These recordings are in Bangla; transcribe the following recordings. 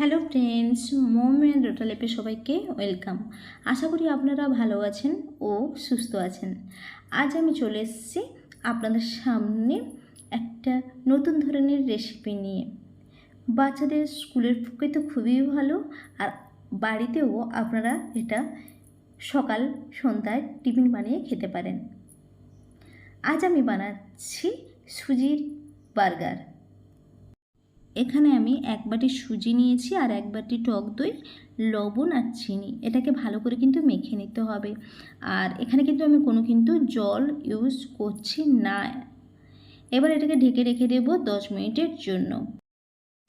হ্যালো ফ্রেন্ডস মোমেন রোটালেপে সবাইকে ওয়েলকাম আশা করি আপনারা ভালো আছেন ও সুস্থ আছেন। আজ আমি চলে এসেছি আপনাদের সামনে একটা নতুন ধরনের রেসিপি নিয়ে। বাচ্চাদের স্কুলের পক্ষে তো খুবই ভালো, আর বাড়িতেও আপনারা এটা সকাল সন্ধ্যায় টিফিন বানিয়ে খেতে পারেন। আজ আমি বানাচ্ছি সুজির বার্গার। এখানে আমি এক বাটি সুজি নিয়েছি আর এক বাটি টক দই, লবণ আর চিনি। এটাকে ভালো করে কিন্তু মেখে নিতে হবে। আর এখানে কিন্তু আমি কোনো কিন্তু জল ইউজ করছি না। এবার এটাকে ঢেকে রেখে দেব দশ মিনিটের জন্য।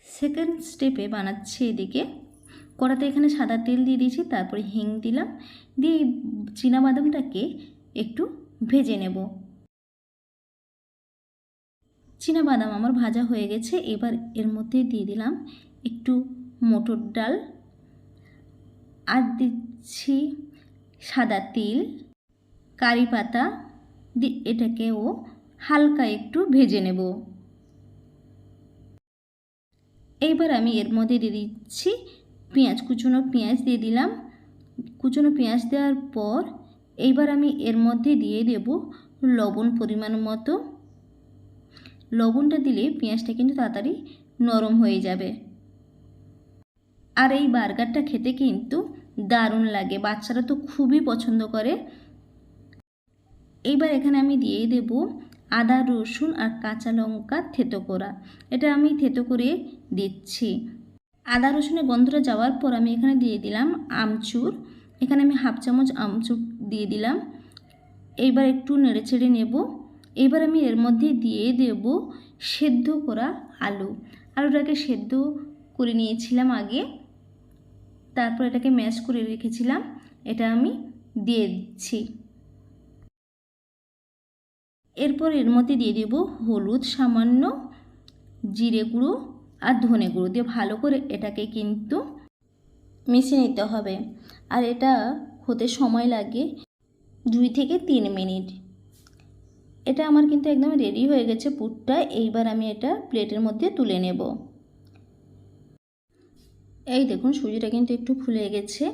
সেকেন্ড স্টেপে বানাচ্ছি এদিকে। কড়াতে এখানে সাদা তেল দিয়ে দিয়েছি, তারপরে হিং দিলাম। দিয়ে এই চীনাবাদামটাকে একটু ভেজে নেব। বাদাম আমার ভাজা হয়ে গেছে। এবার এর মধ্যে দিয়ে দিলাম একটু মটর ডাল। আর দিচ্ছি সাদা তিল, কারি পাতা। এটাকেও হালকা একটু ভেজে নেব। এইবার আমি এর মধ্যে দিয়ে দিচ্ছি পেঁয়াজ, কুচনো পেঁয়াজ দিয়ে দিলাম। কুচনো পেঁয়াজ দেওয়ার পর এইবার আমি এর মধ্যে দিয়ে দেব লবণ পরিমাণ মতো। লবণটা দিলে পেঁয়াজটা কিন্তু তাড়াতাড়ি নরম হয়ে যাবে। আর এই বার্গারটা খেতে কিন্তু দারুণ লাগে, বাচ্চারা তো খুবই পছন্দ করে। এইবার এখানে আমি দিয়ে দেব আদা, রসুন আর কাঁচা লঙ্কা থেতো করা। এটা আমি থেতো করে দিচ্ছি। আদা, রসুনের গন্ধটা যাওয়ার পর আমি এখানে দিয়ে দিলাম আমচুর। এখানে আমি হাফ চামচ আমচুর দিয়ে দিলাম। এইবার একটু নেড়ে ছেড়ে নেব। এবার আমি এর মধ্যে দিয়ে দেব সেদ্ধ করা আলু। আলুটাকে সেদ্ধ করে নিয়েছিলাম আগে। তারপর এটাকে ম্যাশ করে রেখেছিলাম। এটা আমি দিয়ে দিচ্ছি। এরপর এর মধ্যে দিয়ে দেব হলুদ, সামান্য জিরে গুঁড়ো আর ধনে গুঁড়ো দিয়ে ভালো করে এটাকে কিন্তু মিশিয়ে নিতে হবে। আর এটা হতে সময় লাগে দুই থেকে তিন মিনিট। এটা আমার কিন্তু একদম রেডি হয়ে গেছে পুরটা। এইবার আমি এটা প্লেটের মধ্যে তুলে নেব। এই দেখুন, সুজিটা কিন্তু একটু ফুলে গেছে।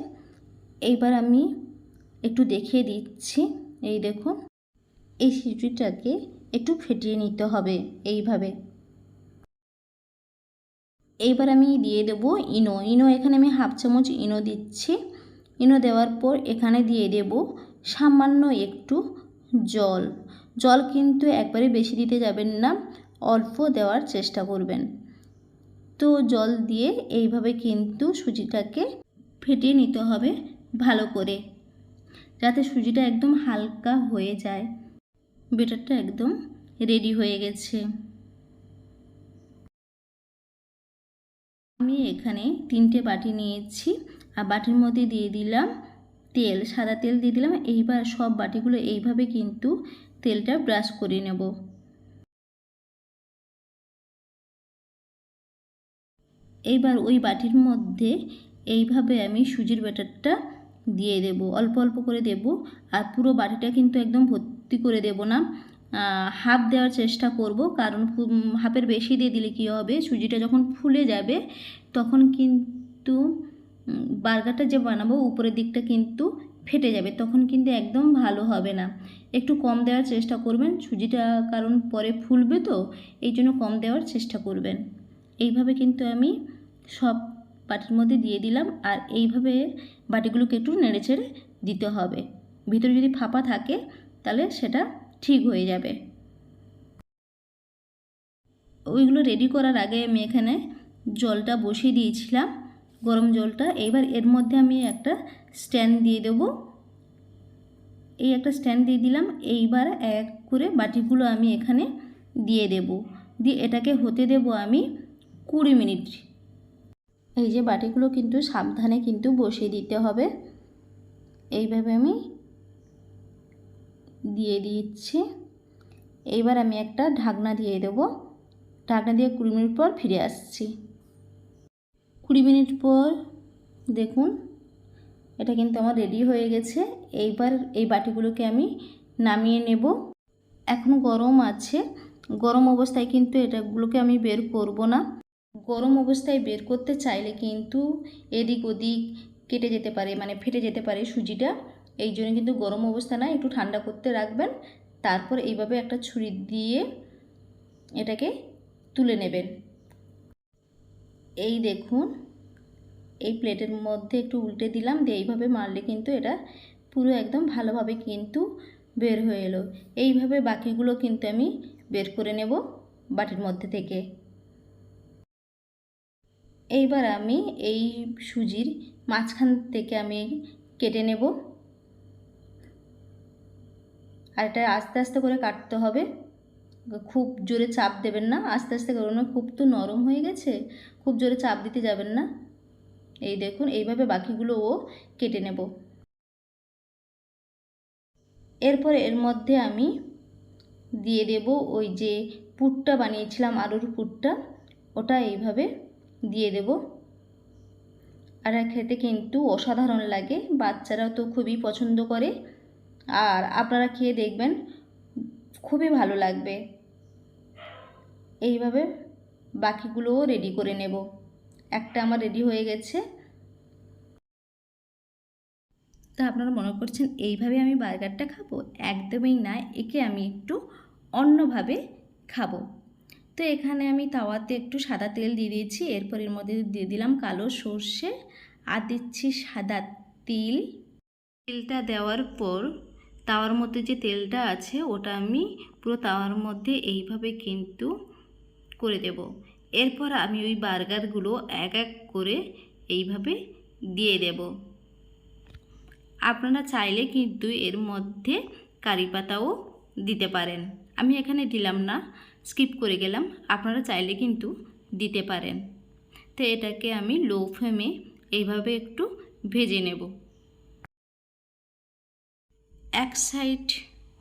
এইবার আমি একটু দেখিয়ে দিচ্ছি। এই দেখুন, এই সুজিটাকে একটু ফেটিয়ে নিতে হবে এইভাবে। এইবার আমি দিয়ে দেব ইনো। ইনো, এখানে আমি হাফ চামচ ইনো দিচ্ছি। ইনো দেওয়ার পর এখানে দিয়ে দেব সামান্য একটু জল। জল কিন্তু একবারে বেশি দিতে যাবেন না, অল্প দেওয়ার চেষ্টা করবেন। তো জল দিয়ে এইভাবে কিন্তু সুজিটাকে ফেটিয়ে নিতে হবে ভালো করে, যাতে সুজিটা একদম হালকা হয়ে যায়। বেটারটা একদম রেডি হয়ে গেছে। আমি এখানে তিনটে বাটি নিয়েছি, আর বাটির মধ্যে দিয়ে দিলাম তেল, সাদা তেল দিয়ে দিলাম। এইবার সব বাটিগুলো এইভাবে কিন্তু তেলটা ব্রাশ করে নেব। এইবার ওই বাটির মধ্যে এইভাবে আমি সুজির ব্যাটারটা দিয়ে দেব। অল্প অল্প করে দেব আর পুরো বাটিটা কিন্তু একদম ভর্তি করে দেব না। হাফ দেওয়ার চেষ্টা করব কারণ হাফের বেশি দিয়ে দিলে কী হবে? সুজিটা যখন ফুলে যাবে তখন কিন্তু বার্গারটা যে বানাবো উপরের দিকটা কিন্তু ফেটে যাবে, তখন কিন্তু একদম ভালো হবে না। একটু কম দেওয়ার চেষ্টা করবেন, সুজিটা কারণ পরে ফুলবে তো, এই জন্য কম দেওয়ার চেষ্টা করবেন। এইভাবে কিন্তু আমি সব বাটির মধ্যে দিয়ে দিলাম, আর এইভাবে বাটিগুলোকে একটু নেড়ে চেড়ে দিতে হবে। ভিতরে যদি ফাঁপা থাকে, তাহলে সেটা ঠিক হয়ে যাবে। ওইগুলো রেডি করার আগে আমি এখানে জলটা বসিয়ে দিয়েছিলাম। গরম জলটা। এইবার এর মধ্যে আমি একটা স্ট্যান্ড দিয়ে দেবো। এই একটা স্ট্যান্ড দিয়ে দিলাম। এইবার এক করে বাটিগুলো আমি এখানে দিয়ে দেব। দিয়ে এটাকে হতে দেব আমি কুড়ি মিনিট। এই যে বাটিগুলো কিন্তু সাবধানে কিন্তু বসিয়ে দিতে হবে। এইভাবে আমি দিয়ে দিচ্ছি। এইবার আমি একটা ঢাকনা দিয়ে দেবো। ঢাকনা দিয়ে কুড়ি মিনিট পর ফিরে আসছি। কুড়ি মিনিট পর দেখুন, এটা কিন্তু আমার রেডি হয়ে গেছে। এইবার এই বাটিগুলোকে আমি নামিয়ে নেব। এখন গরম আছে। গরম অবস্থায় কিন্তু এটাগুলোকে আমি বের করব না। গরম অবস্থায় বের করতে চাইলে কিন্তু এদিক ওদিক কেটে যেতে পারে মানে ফেটে যেতে পারে সুজিটা। এই জন্য কিন্তু গরম অবস্থা না, একটু ঠান্ডা করতে রাখবেন। তারপর এইভাবে একটা ছুরি দিয়ে এটাকে তুলে নেবেন। এই দেখুন, এই প্লেটের মধ্যে একটু উল্টে দিলাম, দিয়ে এইভাবে মারলে কিন্তু এটা পুরো একদম ভালোভাবে কিন্তু বের হয়ে এলো। এইভাবে বাকিগুলো কিন্তু আমি বের করে নেব বাটির মধ্যে থেকে। এইবার আমি এই সুজির মাঝখান থেকে আমি কেটে নেব। আর এটা আস্তে আস্তে করে কাটতে হবে। খুব জোরে চাপ দেবেন না। আস্তে আস্তে করুন খুব তো নরম হয়ে গেছে। খুব জোরে চাপ দিতে যাবেন না। এই দেখুন, এইভাবে বাকিগুলো ও কেটে নেব। এরপর এর মধ্যে আমি দিয়ে দেব ওই যে পুরটা বানিয়েছিলাম, আলুর পুরটা। ওটা এইভাবে দিয়ে দেব। আর খেতে কিন্তু অসাধারণ লাগে, বাচ্চারাও তো খুবই পছন্দ করে। আর আপনারা খেয়ে দেখবেন, খুবই ভালো লাগবে। এইভাবে বাকিগুলোও রেডি করে নেব। একটা আমার রেডি হয়ে গেছে। তা আপনারা মনে করছেন এইভাবে আমি বার্গারটা খাব? একদমই না, একে আমি একটু অন্যভাবে খাব। তো এখানে আমি তাওয়াতে একটু সাদা তেল দিয়ে দিয়েছি, এরপর এর মধ্যে দিয়ে দিলাম কালো সর্ষে, আর দিচ্ছি সাদা তিল। তেলটা দেওয়ার পর তাওয়ার মধ্যে যে তেলটা আছে, ওটা আমি পুরো তাওয়ার মধ্যে এইভাবে কিন্তু করে দেব। এরপর আমি ওই বার্গারগুলো এক এক করে এইভাবে দিয়ে দেব। আপনারা চাইলে কিন্তু এর মধ্যে কারি পাতাও দিতে পারেন। আমি এখানে দিলাম না, স্কিপ করে গেলাম। আপনারা চাইলে কিন্তু দিতে পারেন। তো এটাকে আমি লো ফ্লেমে এইভাবে একটু ভেজে নেব। এক সাইড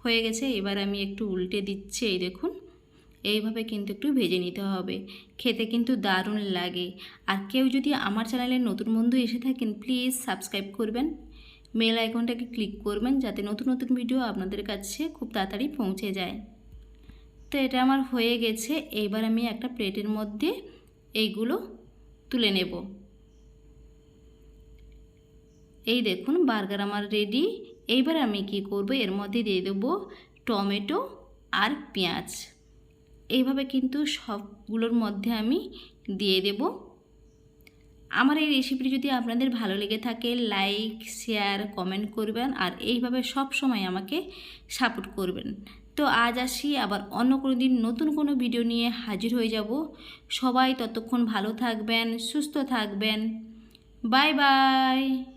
হয়ে গেছে। এবার আমি একটু উল্টে দিচ্ছি, এই দেখুন। এইভাবে কিন্তু একটু ভেজে নিতে হবে। খেতে কিন্তু দারুণ লাগে। আর কেউ যদি আমার চ্যানেলে নতুন বন্ধু এসে থাকেন, প্লিজ সাবস্ক্রাইব করবেন। মেল আইকনটাকে ক্লিক করবেন যাতে নতুন নতুন ভিডিও আপনাদের কাছে খুব তাড়াতাড়ি পৌঁছে যায়। তো এটা আমার হয়ে গেছে। এইবার আমি একটা প্লেটের মধ্যে এইগুলো তুলে নেব। এই দেখুন, বার্গার আমার রেডি। এইবার আমি কি করব? এর মধ্যে দিয়ে দেবো টমেটো আর পেঁয়াজ। এইভাবে কিন্তু সবগুলোর মধ্যে আমি দিয়ে দেব। আমার এই রেসিপিটি যদি আপনাদের ভালো লেগে থাকে লাইক শেয়ার কমেন্ট করবেন আর এইভাবে সব সময় আমাকে সাপোর্ট করবেন। তো আজ আসি, আবার অন্য কোনো দিন নতুন কোনো ভিডিও নিয়ে হাজির হয়ে যাব। সবাই ততক্ষণ ভালো থাকবেন, সুস্থ থাকবেন। Bye bye